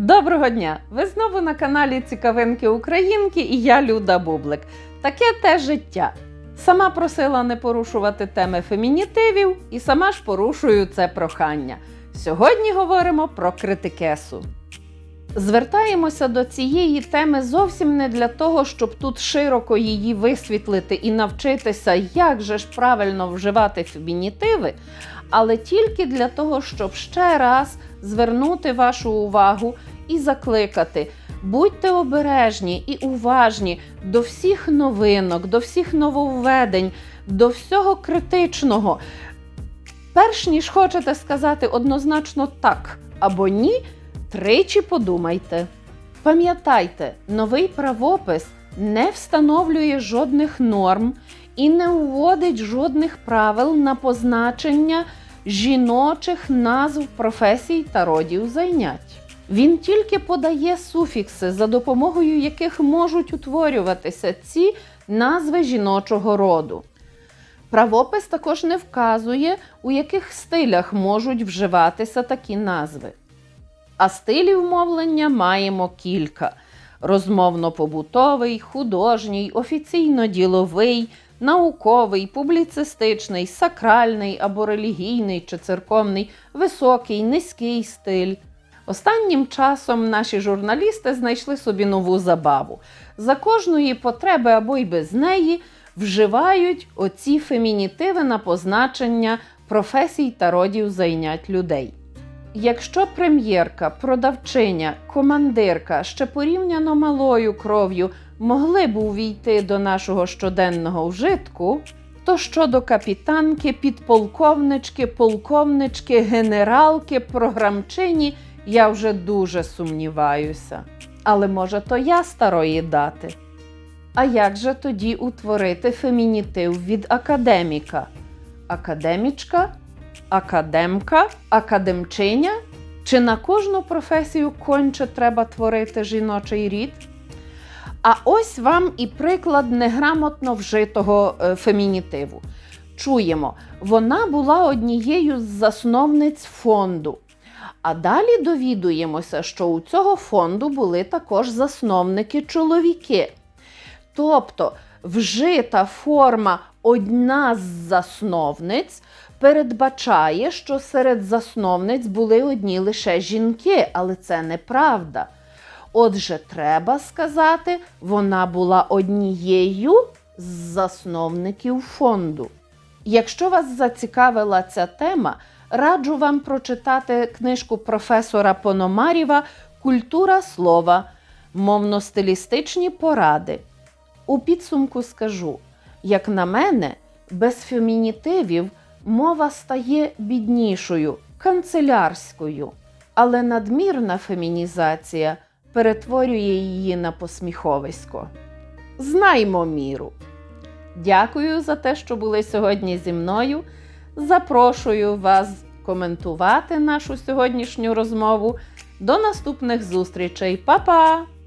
Доброго дня! Ви знову на каналі Цікавинки Українки і я Люда Бублик. Таке те життя. Сама просила не порушувати теми фемінітивів і сама ж порушую це прохання. Сьогодні говоримо про критикесу. Звертаємося до цієї теми зовсім не для того, щоб тут широко її висвітлити і навчитися, як же ж правильно вживати фемінітиви, але тільки для того, щоб ще раз звернути вашу увагу і закликати. Будьте обережні і уважні до всіх новинок, до всіх нововведень, до всього критичного. Перш ніж хочете сказати однозначно так або ні, тричі подумайте. Пам'ятайте, новий правопис не встановлює жодних норм і не вводить жодних правил на позначення жіночих назв професій та родів зайнять. Він тільки подає суфікси, за допомогою яких можуть утворюватися ці назви жіночого роду. Правопис також не вказує, у яких стилях можуть вживатися такі назви. А стилів мовлення маємо кілька: розмовно-побутовий, художній, офіційно-діловий, науковий, публіцистичний, сакральний або релігійний чи церковний, високий, низький стиль. Останнім часом наші журналісти знайшли собі нову забаву. За кожної потреби або й без неї вживають оці фемінітиви на позначення професій та родів зайнять людей. Якщо прем'єрка, продавчиня, командирка ще порівняно малою кров'ю могли б увійти до нашого щоденного вжитку, то щодо капітанки, підполковнички, полковнички, генералки, програмчині я вже дуже сумніваюся. Але може то я старої дати. А як же тоді утворити фемінітив від академіка? Академічка, академка, академчиня? Чи на кожну професію конче треба творити жіночий рід? А ось вам і приклад неграмотно вжитого е, фемінітиву. Чуємо, вона була однією з засновниць фонду. А далі довідуємося, що у цього фонду були також засновники-чоловіки. Тобто вжита форма одна з засновниць передбачає, що серед засновниць були одні лише жінки, але це неправда. Отже, треба сказати, вона була однією з засновників фонду. Якщо вас зацікавила ця тема, раджу вам прочитати книжку професора Пономарєва Культура слова, мовно-стилістичні поради. У підсумку скажу: як на мене, без фемінітивів мова стає біднішою, канцелярською, але надмірна фемінізація перетворює її на посміховисько. Знаймо міру. Дякую за те, що були сьогодні зі мною. Запрошую вас коментувати нашу сьогоднішню розмову. До наступних зустрічей. Па-па!